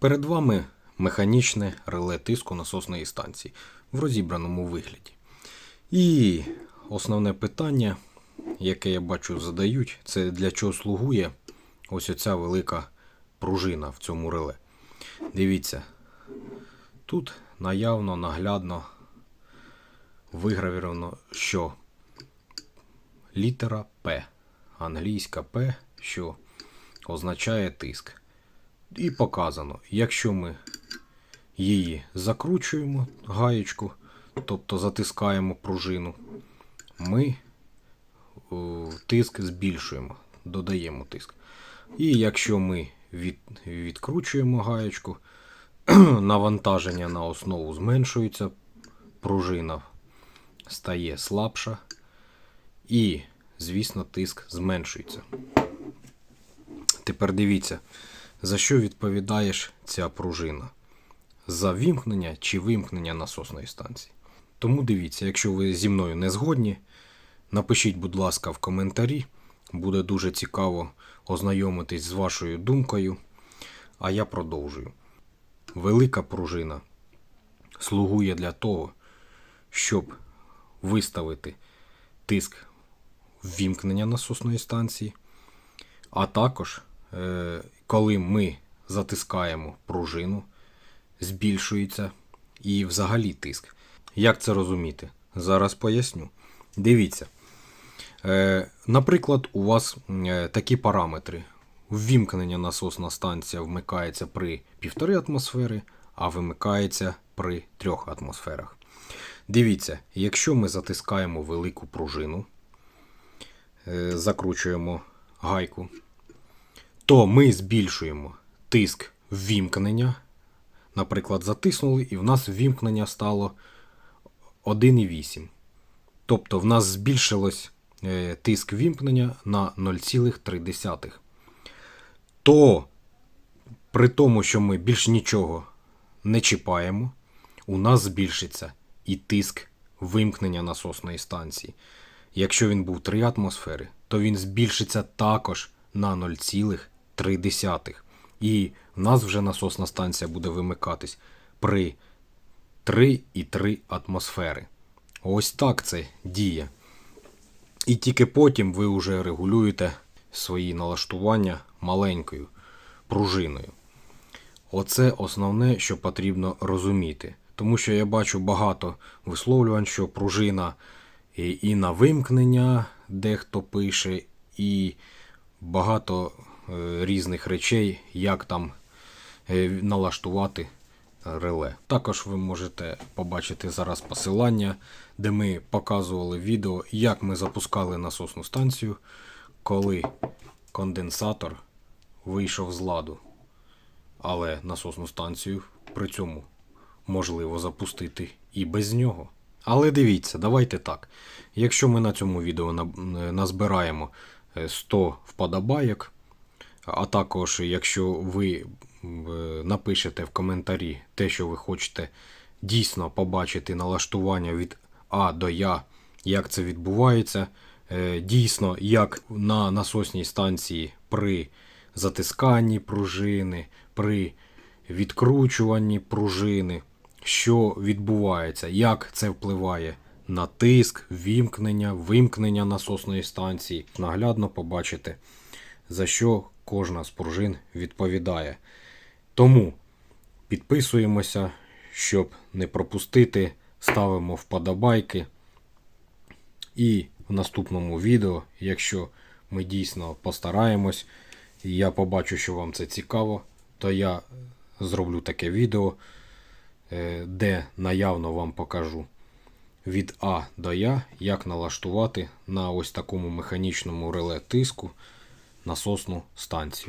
Перед вами механічне реле тиску насосної станції в розібраному вигляді. І основне питання, яке я бачу задають, це для чого слугує ось оця велика пружина в цьому реле. Дивіться, тут наявно, наглядно вигравіровано, що літера П, англійська П, що означає тиск. І показано, якщо ми її закручуємо гаєчку, тобто затискаємо пружину, ми е, тиск збільшуємо, додаємо тиск. І якщо ми від, відкручуємо гаєчку, навантаження на основу зменшується, пружина стає слабша, і, звісно, тиск зменшується. Тепер дивіться, за що відповідаєш ця пружина? За вімкнення чи вимкнення насосної станції. Тому дивіться, якщо ви зі мною не згодні, напишіть, будь ласка, в коментарі. Буде дуже цікаво ознайомитись з вашою думкою. А я продовжую. Велика пружина слугує для того, щоб виставити тиск ввімкнення насосної станції. А також, коли ми затискаємо пружину, збільшується і взагалі тиск. Як це розуміти? Зараз поясню. Дивіться. Е, Наприклад, у вас е, такі параметри. Ввімкнення насосна станція вмикається при 1,5 атмосфери, а вимикається при 3 атмосферах. Дивіться, якщо ми затискаємо велику пружину, е, закручуємо гайку, то ми збільшуємо тиск ввімкнення. Наприклад, затиснули, і в нас ввімкнення стало 1,8. Тобто в нас збільшилось е, тиск вімкнення на 0,3. То при тому, що ми більш нічого не чіпаємо, у нас збільшиться і тиск вимкнення насосної станції. Якщо він був 3 атмосфери, то він збільшиться також на 0,3. І в нас вже насосна станція буде вимикатись при 3,3 атмосфери. Ось так це діє. І тільки потім ви вже регулюєте свої налаштування маленькою пружиною. Оце основне, що потрібно розуміти. Тому що я бачу багато висловлювань, що пружина і, на вимкнення дехто пише, і багато різних речей, як там е, налаштувати реле. Також ви можете побачити зараз посилання, де ми показували відео, як ми запускали насосну станцію, коли конденсатор вийшов з ладу. Але насосну станцію при цьому можливо запустити і без нього. Але дивіться, давайте так. Якщо ми на цьому відео е, назбираємо е, 100 вподобайок, а також якщо ви е, напишете в коментарі те, що ви хочете дійсно побачити налаштування від А до Я, як це відбувається, е, дійсно, як на насосній станції при затисканні пружини, при відкручуванні пружини, що відбувається, як це впливає на тиск, вімкнення, вимкнення насосної станції. Наглядно побачите, за що кожна з пружин відповідає. Тому підписуємося, щоб не пропустити, ставимо вподобайки. І в наступному відео, якщо ми дійсно постараємось, і я побачу, що вам це цікаво, то я зроблю таке відео, е, де наявно вам покажу від А до Я, як налаштувати на ось такому механічному реле тиску насосну станцію.